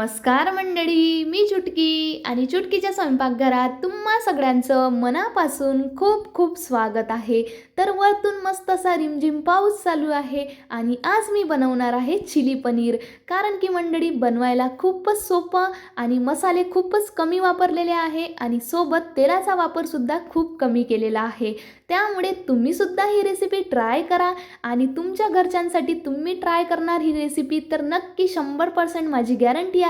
नमस्कार मंडळी मी चुटकी आणि चुटकीच्या स्वयंपाकघरात तुम्हा सगळ्यांचं मनापासून खूप खूप स्वागत आहे. तर वरतून मस्त असा रिमझिम पाऊस चालू आहे आणि आज मी बनवणार आहे चिली पनीर. कारण की मंडळी बनवायला खूपच सोपं आणि मसाले खूपच कमी वापरलेले आहे आणि सोबत तेलाचा वापरसुद्धा खूप कमी केलेला आहे. त्यामुळे तुम्हीसुद्धा ही रेसिपी ट्राय करा आणि तुमच्या घरच्यांसाठी तुम्ही ट्राय करणार ही रेसिपी तर नक्की शंभर पर्सेंट माझी गॅरंटी आहे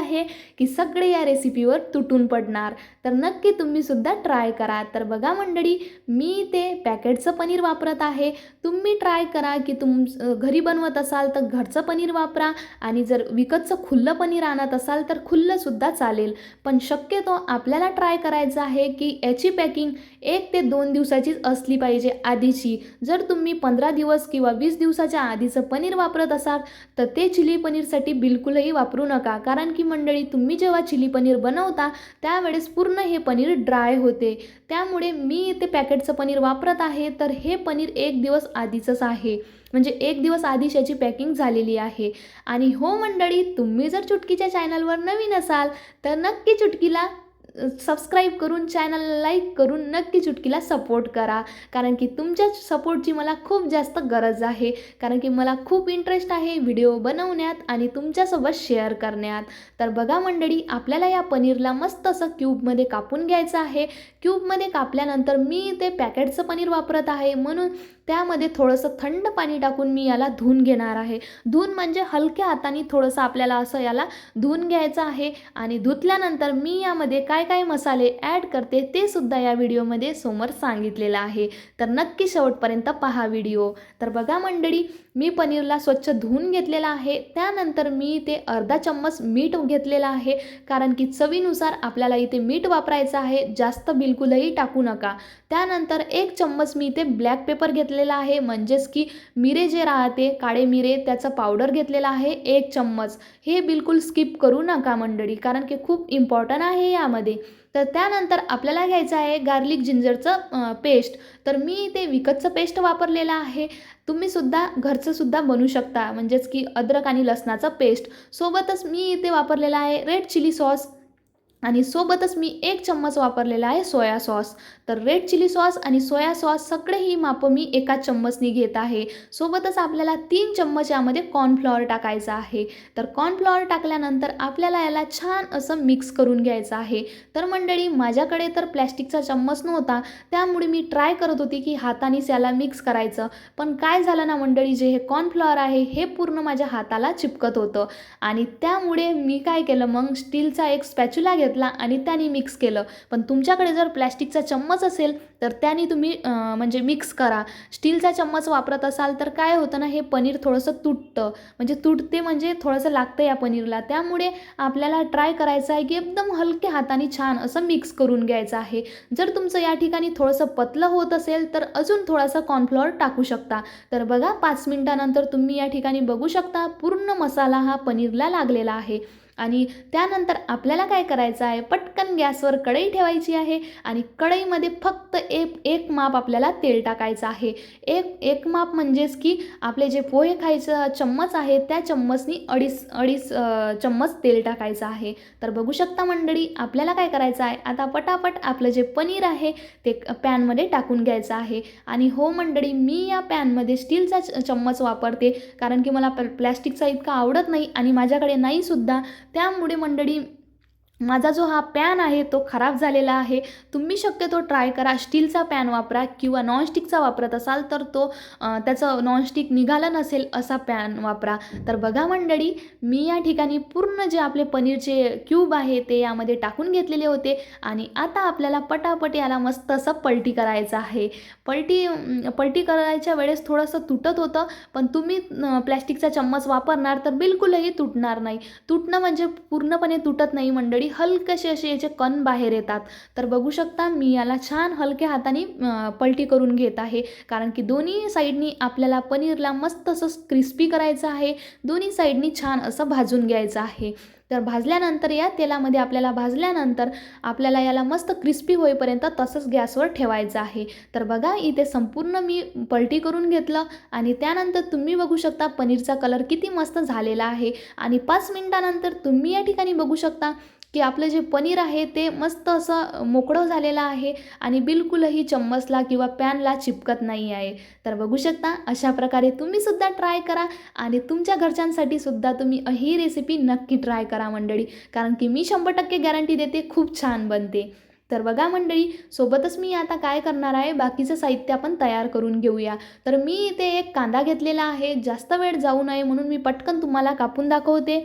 की सगळे या रेसिपीवर तुटून पडणार. तर नक्की तुम्हीसुद्धा ट्राय करा. तर बघा मंडळी मी ते पॅकेटचं पनीर वापरत आहे. तुम्ही ट्राय करा की तुम घरी बनवत असाल तर घरचं पनीर वापरा आणि जर विकतचं खुल्लं पनीर आणत असाल तर खुल्लंसुद्धा चालेल. पण शक्यतो आपल्याला ट्राय करायचं आहे की याची पॅकिंग एक ते दोन दिवसाचीच असली पाहिजे आधीची. जर तुम्ही पंधरा दिवस किंवा वीस दिवसाच्या आधीचं पनीर वापरत असाल तर ते चिली पनीरसाठी बिलकुलही वापरू नका. कारण की मंडळी तुम्ही जेव्हा चिली पनीर बनवता त्यावेळेस पूर्ण हे पनीर ड्राय होते. त्यामुळे मी ते पॅकेटचं पनीर वापरत आहे तर हे पनीर एक दिवस आधीचंच आहे. म्हणजे एक दिवस आधीच याची पॅकिंग झालेली आहे. आणि हो मंडळी तुम्ही जर चुटकीच्या चॅनलवर नवीन असाल तर नक्की चुटकीला सबस्क्राईब करून चॅनल लाईक करून नक्की चुटकीला सपोर्ट करा. कारण की तुमच्या सपोर्टची मला खूप जास्त गरज आहे. कारण की मला खूप इंटरेस्ट आहे व्हिडिओ बनवण्यात आणि तुमच्यासोबत शेअर करण्यात. तर बघा मंडळी आपल्याला या पनीरला मस्त असं क्यूबमध्ये कापून घ्यायचं आहे. क्यूबमध्ये कापल्यानंतर मी ते पॅकेटचं पनीर वापरत आहे. म्हणून त्यामध्ये थोडंसं थंड पाणी टाकून मी याला धुवून घेणार आहे. धुवून म्हणजे हलक्या हाताने थोडंसं आपल्याला असं याला धुवून घ्यायचं आहे. आणि धुतल्यानंतर मी यामध्ये काय काय मसाले ॲड करते ते सुद्धा या व्हिडिओमध्ये समोर सांगितलेलं आहे. तर नक्की शेवटपर्यंत पहा व्हिडिओ. तर बघा मंडळी मी पनीरला स्वच्छ धुवून घेतलेला आहे. त्यानंतर मी ते अर्धा चम्मच मीठ घेतलेलं आहे. कारण की चवीनुसार आपल्याला इथे मीठ वापरायचं आहे. जास्त बिलकुलही टाकू नका. त्यानंतर एक चम्मच मी इथे ब्लॅक पेपर घेतलेला आहे. म्हणजेच की मिरे जे राहते काळे मिरे त्याचं पावडर घेतलेलं आहे एक चम्मच. हे बिलकुल स्किप करू नका मंडळी कारण की खूप इम्पॉर्टंट आहे यामध्ये. तर त्यानंतर आपल्याला घ्यायचं आहे गार्लिक जिंजरचं पेस्ट तर मी ते विकतचं पेस्ट वापरलेलं आहे. तुम्हीसुद्धा घरचंसुद्धा बनवू शकता. म्हणजेच की अद्रक आणि लसणाचं पेस्ट सोबतच मी इथे वापरलेलं आहे रेड चिली सॉस आणि सोबतच मी एक चम्मच वापरलेला आहे सोया सॉस. तर रेड चिली सॉस आणि सोया सॉस सगळेही मापं मी एका चम्मचनी घेत आहे. सोबतच आपल्याला तीन चम्मच यामध्ये कॉर्नफ्लॉवर टाकायचं आहे. तर कॉर्नफ्लॉवर टाकल्यानंतर आपल्याला याला छान असं मिक्स करून घ्यायचं आहे. तर मंडळी माझ्याकडे तर प्लॅस्टिकचा चम्मच नव्हता त्यामुळे मी ट्राय करत होती की हातानेच याला मिक्स करायचं. पण काय झालं ना मंडळी जे हे कॉर्नफ्लॉवर आहे हे पूर्ण माझ्या हाताला चिपकत होतं. आणि त्यामुळे मी काय केलं मग स्टीलचा एक स्पॅच्युला घेतला. घेतला आणि त्याने मिक्स केलं. पण तुमच्याकडे जर प्लॅस्टिकचा चम्मच असेल तर त्याने तुम्ही म्हणजे मिक्स करा. स्टीलचा चम्मच वापरत असाल तर काय होतं ना हे पनीर थोडंसं तुटतं. म्हणजे तुटते म्हणजे थोडंसं लागतं या पनीरला. त्यामुळे आपल्याला ट्राय करायचं आहे की एकदम हलक्या हाताने छान असं मिक्स करून घ्यायचं आहे. जर तुमचं या ठिकाणी थोडंसं पतलं होत असेल तर अजून थोडासा कॉर्नफ्लॉवर टाकू शकता. तर बघा पाच मिनटानंतर तुम्ही या ठिकाणी बघू शकता पूर्ण मसाला हा पनीरला लागलेला आहे. आणि त्यानंतर आपल्याला काय करायचं आहे? पटकन गॅसवर कढई ठेवायची आहे आणि कढईमध्ये फक्त एक एक माप आपल्याला तेल टाकायचं आहे. एक एक माप म्हणजेच की आपले जे पोहे खायचं चम्मच आहे त्या चम्मचनी अडीच अडीच चम्मच तेल टाकायचं आहे. तर बघू शकता मंडळी आपल्याला काय करायचं आहे? आता पटापट आपलं जे पनीर आहे ते पॅनमध्ये टाकून घ्यायचं आहे. आणि हो मंडळी मी या पॅनमध्ये स्टीलचा चम्मच वापरते. कारण की मला प्लॅस्टिकचा इतका आवडत नाही आणि माझ्याकडे नाहीसुद्धा त्यामुळे मंडळी माझा जो हा पॅन आहे तो खराब झालेला आहे. तुम्ही शक्यतो ट्राय करा. स्टीलचा पॅन वापरा किंवा नॉनस्टिकचा वापरत असाल तर तो त्याचं नॉनस्टिक निघालं नसेल असा पॅन वापरा. तर बघा मंडळी मी या ठिकाणी पूर्ण जे आपले पनीरचे क्यूब आहे ते यामध्ये टाकून घेतलेले होते. आणि आता आपल्याला पटापट याला मस्त असं पलटी करायचं आहे. पलटी पलटी करायच्या वेळेस थोडंसं तुटत होतं पण तुम्ही प्लॅस्टिकचा चम्मच वापरणार तर बिलकुलही तुटणार नाही. तुटणं म्हणजे पूर्णपणे तुटत नाही मंडळी. हलकेसे असे याचे कण बाहेर येतात. तर बघू शकता मी याला छान हलक्या हाताने पलटी करून घेत आहे. कारण की दोन्ही साईडनी आपल्याला पनीरला मस्त असं क्रिस्पी करायचं आहे. दोन्ही साईडनी छान असं भाजून घ्यायचं आहे. तर भाजल्यानंतर या तेलामध्ये आपल्याला भाजल्यानंतर आपल्याला याला मस्त क्रिस्पी होईपर्यंत तसंच गॅसवर ठेवायचं आहे. तर बघा इथे संपूर्ण मी पलटी करून घेतलं आणि त्यानंतर तुम्ही बघू शकता पनीरचा कलर किती मस्त झालेला आहे. आणि पाच मिनटानंतर तुम्ही या ठिकाणी बघू शकता की आपलं जे पनीर आहे ते मस्त असं मोकळं झालेलं आहे आणि बिलकुलही चम्मचला किंवा पॅनला चिपकत नाही आहे. तर बघू शकता अशा प्रकारे तुम्हीसुद्धा ट्राय करा आणि तुमच्या घरच्यांसाठी सुद्धा तुम्ही ही रेसिपी नक्की ट्राय करा मंडळी कारण की मी शंभर टक्के गॅरंटी देते खूप छान बनते. तर बघा मंडळी सोबतच मी आता काय करणार आहे बाकीचं साहित्य आपण तयार करून घेऊया. तर मी इथे एक कांदा घेतलेला आहे जास्त वेळ जाऊ नये म्हणून मी पटकन तुम्हाला कापून दाखवते.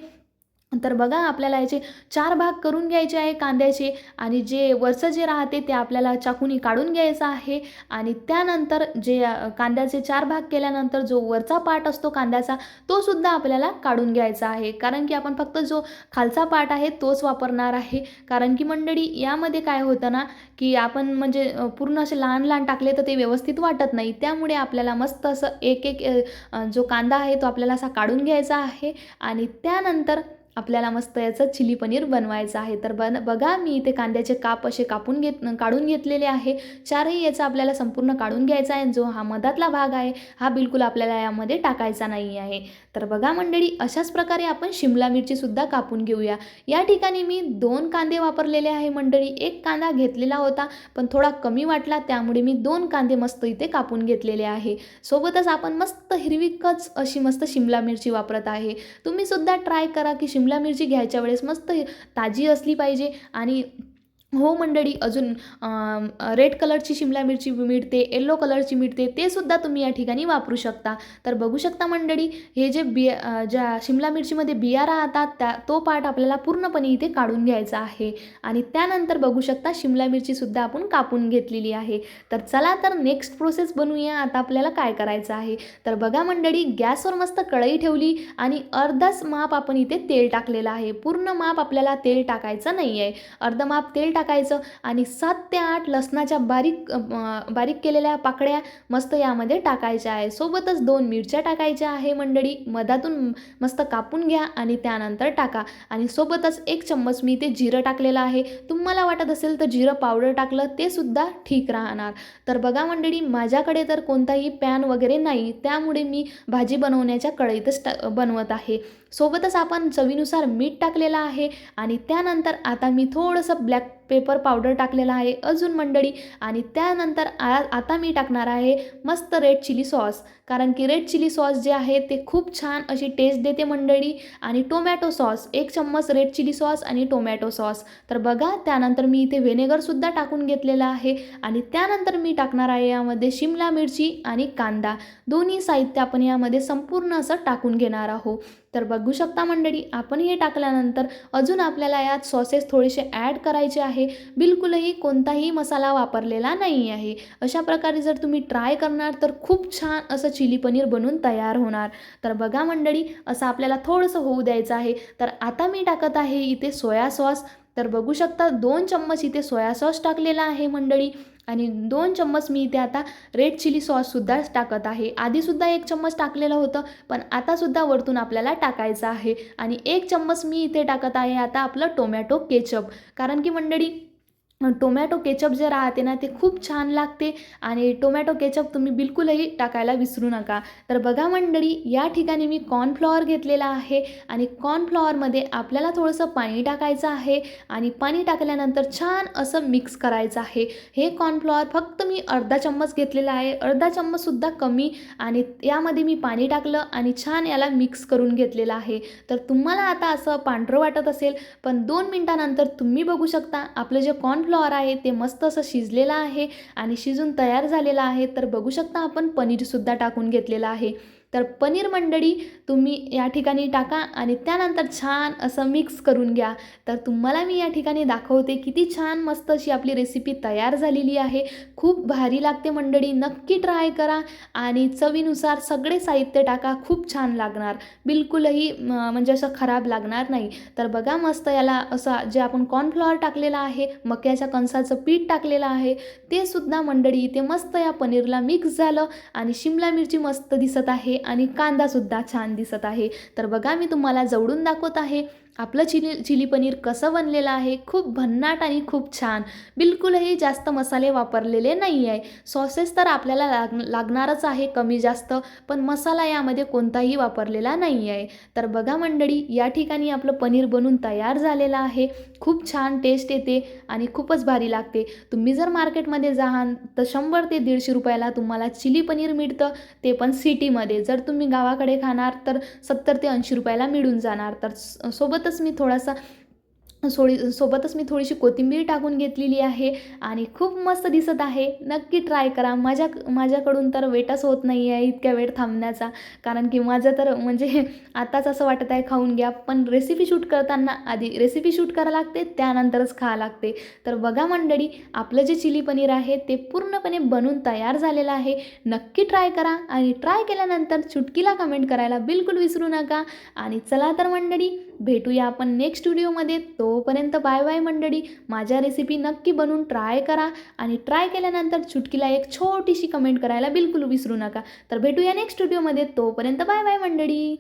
तर बघा आपल्याला याचे चार भाग करून घ्यायचे आहे कांद्याचे आणि जे वरचं जे राहते ते आपल्याला चाकूनी काढून घ्यायचं आहे आणि त्यानंतर जे कांद्याचे चार भाग केल्यानंतर जो वरचा पार्ट असतो कांद्याचा तो सुद्धा आपल्याला काढून घ्यायचा आहे. कारण की आपण फक्त जो खालचा पार्ट आहे तोच वापरणार आहे. कारण की मंडळी यामध्ये काय होतं ना की आपण म्हणजे पूर्ण असे लहान लहान टाकले तर ते व्यवस्थित वाटत नाही. त्यामुळे आपल्याला मस्त असं एक एक जो कांदा आहे तो आपल्याला असा काढून घ्यायचा आहे आणि त्यानंतर आपल्याला मस्त याचं चिली पनीर बनवायचं आहे. तर बन बघा मी इथे कांद्याचे काप असे कापून घेत काढून घेतलेले आहे. चारही याचा आपल्याला संपूर्ण काढून घ्यायचा आहे जो हा मधातला भाग आहे हा बिलकुल आपल्याला यामध्ये टाकायचा नाही आहे. तर बघा मंडळी अशाच प्रकारे आपण शिमला मिरचीसुद्धा कापून घेऊया. या ठिकाणी मी दोन कांदे वापरलेले आहे मंडळी. एक कांदा घेतलेला होता पण थोडा कमी वाटला त्यामुळे मी दोन कांदे मस्त इथे कापून घेतलेले आहे. सोबतच आपण मस्त हिरवीकच अशी मस्त शिमला मिरची वापरत आहे. तुम्ही सुद्धा ट्राय करा की शिमला मिरची घ्यायच्या वेळेस मस्त ताजी असली पाहिजे आणि हो मंडळी अजून रेड कलरची शिमला मिरची मिळते येल्लो कलरची मिळते ते सुद्धा तुम्ही या ठिकाणी वापरू शकता. तर बघू शकता मंडळी हे जे बिया ज्या शिमला मिरचीमध्ये बिया राहतात त्या तो पार्ट आपल्याला पूर्णपणे इथे काढून घ्यायचा आहे. आणि त्यानंतर बघू शकता शिमला मिरचीसुद्धा आपण कापून घेतलेली आहे. तर चला तर नेक्स्ट प्रोसेस बनवूया. आता आपल्याला काय करायचं आहे? तर बघा मंडळी गॅसवर मस्त कढई ठेवली आणि अर्धाच माप आपण इथे तेल टाकलेलं आहे. पूर्ण माप आपल्याला तेल टाकायचं नाही आहे अर्ध माप तेल टाक टाकायचं आणि सात ते आठ लसणाच्या बारीक बारीक केलेल्या पाकळ्या मस्त यामध्ये टाकायच्या आहे. सोबतच दोन मिरच्या टाकायच्या आहे मंडळी. मधातून मस्त कापून घ्या आणि त्यानंतर टाका. आणि सोबतच एक चम्मच मी ते जिरं टाकलेलं आहे. तुम्हाला वाटत असेल तर जिरं पावडर टाकलं ते सुद्धा ठीक राहणार. तर बघा मंडळी माझ्याकडे तर कोणताही पॅन वगैरे नाही. त्यामुळे मी भाजी बनवण्याच्या कढईतच टा बनवत आहे. सोबतच आपण चवीनुसार मीठ टाकलेलं आहे आणि त्यानंतर आता मी थोडंसं ब्लॅक पेपर पावडर टाकलेलं आहे अजून मंडळी. आणि त्यानंतर आ आता मी टाकणार आहे मस्त रेड चिली सॉस कारण की रेड चिली सॉस जे आहे ते खूप छान अशी टेस्ट देते मंडळी. आणि टोमॅटो सॉस एक चम्मच रेड चिली सॉस आणि टोमॅटो सॉस तर बघा त्यानंतर मी इथे व्हिनेगरसुद्धा टाकून घेतलेलं आहे. आणि त्यानंतर मी टाकणार आहे यामध्ये शिमला मिरची आणि कांदा. दोन्ही साहित्य आपण यामध्ये संपूर्ण असं टाकून घेणार आहोत. तर बघू शकता मंडळी आपण हे टाकल्यानंतर अजून आपल्याला यात सॉसेस थोडेसे ॲड करायचे आहे. बिलकुलही कोणताही मसाला वापरलेला नाही आहे. अशा प्रकारे जर तुम्ही ट्राय करणार तर खूप छान असं चिली पनीर बनून तयार होणार. तर बघा मंडळी असं आपल्याला थोडंसं होऊ द्यायचं आहे. तर आता मी टाकत आहे इथे सोया सॉस तर बघू शकता दोन चम्मच इथे सोया सॉस टाकलेला आहे मंडळी. आणि दोन चम्मच मी इथे आता रेड चिली सॉससुद्धा टाकत आहे. आधीसुद्धा एक चम्मच टाकलेलं होतं पण आतासुद्धा वरतून आपल्याला टाकायचं आहे. आणि एक चम्मच मी इथे टाकत आहे आता आपलं टोमॅटो केचप. कारण की मंडळी टोमॅटो केचप जे राहते ना ते खूप छान लागते. आणि टोमॅटो केचप तुम्ही बिलकुलही टाकायला विसरू नका. तर बघा मंडळी या ठिकाणी मी कॉर्नफ्लॉवर घेतलेला आहे. आणि कॉर्नफ्लॉवरमध्ये आपल्याला थोडंसं पाणी टाकायचं आहे. आणि पाणी टाकल्यानंतर छान असं मिक्स करायचं आहे. हे कॉर्नफ्लॉवर फक्त मी अर्धा चम्मच घेतलेला आहे. अर्धा चम्मचसुद्धा कमी. आणि यामध्ये मी पाणी टाकलं आणि छान याला मिक्स करून घेतलेलं आहे. तर तुम्हाला आता असं पांढरं वाटत असेल पण दोन मिनटानंतर तुम्ही बघू शकता. आपलं जे कॉर्न कॉर्नफ्लॉवर आहे ते मस्त असं शिजलेलं आहे आणि शिजून तयार झालेलं आहे. तर बघू शकता आपण पनीरसुद्धा टाकून घेतलेलं आहे. तर पनीर मंडळी तुम्ही या ठिकाणी टाका आणि त्यानंतर छान असं मिक्स करून घ्या. तर तुम्हाला मी या ठिकाणी दाखवते किती छान मस्त अशी आपली रेसिपी तयार झालेली आहे. खूप भारी लागते मंडळी नक्की ट्राय करा आणि चवीनुसार सगळे साहित्य टाका खूप छान लागणार. बिलकुलही म्हणजे असं खराब लागणार नाही. तर बघा मस्त याला असं जे आपण कॉर्नफ्लॉवर टाकलेलं आहे मक्याच्या कणसाचं पीठ टाकलेलं आहे ते सुद्धा मंडळी इथे मस्त या पनीरला मिक्स झालं आणि शिमला मिरची मस्त दिसत आहे. आणि कांदासुद्धा छान दिसत आहे. तर बघा मी तुम्हाला जवळून दाखवत आहे. आपलं चिली चिली पनीर कसं बनलेलं आहे? खूप भन्नाट आणि खूप छान. बिलकुलही जास्त मसाले वापरलेले नाही आहे सॉसेस तर आपल्याला लाग लागणारच आहे कमी जास्त पण मसाला यामध्ये कोणताही वापरलेला नाही आहे तर बघा मंडळी या ठिकाणी आपलं पनीर बनून तयार झालेलं आहे. खूप छान टेस्ट येते आणि खूपच भारी लागते. तुम्ही जर मार्केटमध्ये जाहान तर शंभर ते दीडशे रुपयाला तुम्हाला चिली पनीर मिळतं. ते पण सिटीमध्ये. जर तुम्ही गावाकडे खाणार तर सत्तर ते ऐंशी रुपयाला मिळून जाणार. तर स- त्यातच मी थोडासा सोळी सोबतच मी थोडीशी कोथिंबीर टाकून घेतलेली आहे आणि खूप मस्त दिसत आहे. नक्की ट्राय करा. माझ्या माझ्याकडून तर वेटच होत नाही आहे इतक्या वेळ थांबण्याचा. कारण की माझं तर म्हणजे आताच असं वाटत आहे खाऊन घ्या. पण रेसिपी शूट करताना आधी रेसिपी शूट करा लागते त्यानंतरच खावं लागते. तर बघा मंडळी आपलं जे चिली पनीर आहे ते पूर्णपणे बनून तयार झालेलं आहे. नक्की ट्राय करा आणि ट्राय केल्यानंतर चुटकीला कमेंट करायला बिलकुल विसरू नका. आणि चला तर मंडळी भेटूया आपण नेक्स्ट व्हिडिओमध्ये तोपर्यंत बाय बाय मंडळी. माझ्या रेसिपी नक्की बनवून ट्राय करा आणि ट्राय केल्यानंतर चुटकीला एक छोटीशी कमेंट करायला बिलकुल विसरू नका. तर भेटूया नेक्स्ट व्हिडिओमध्ये तोपर्यंत बाय बाय मंडळी.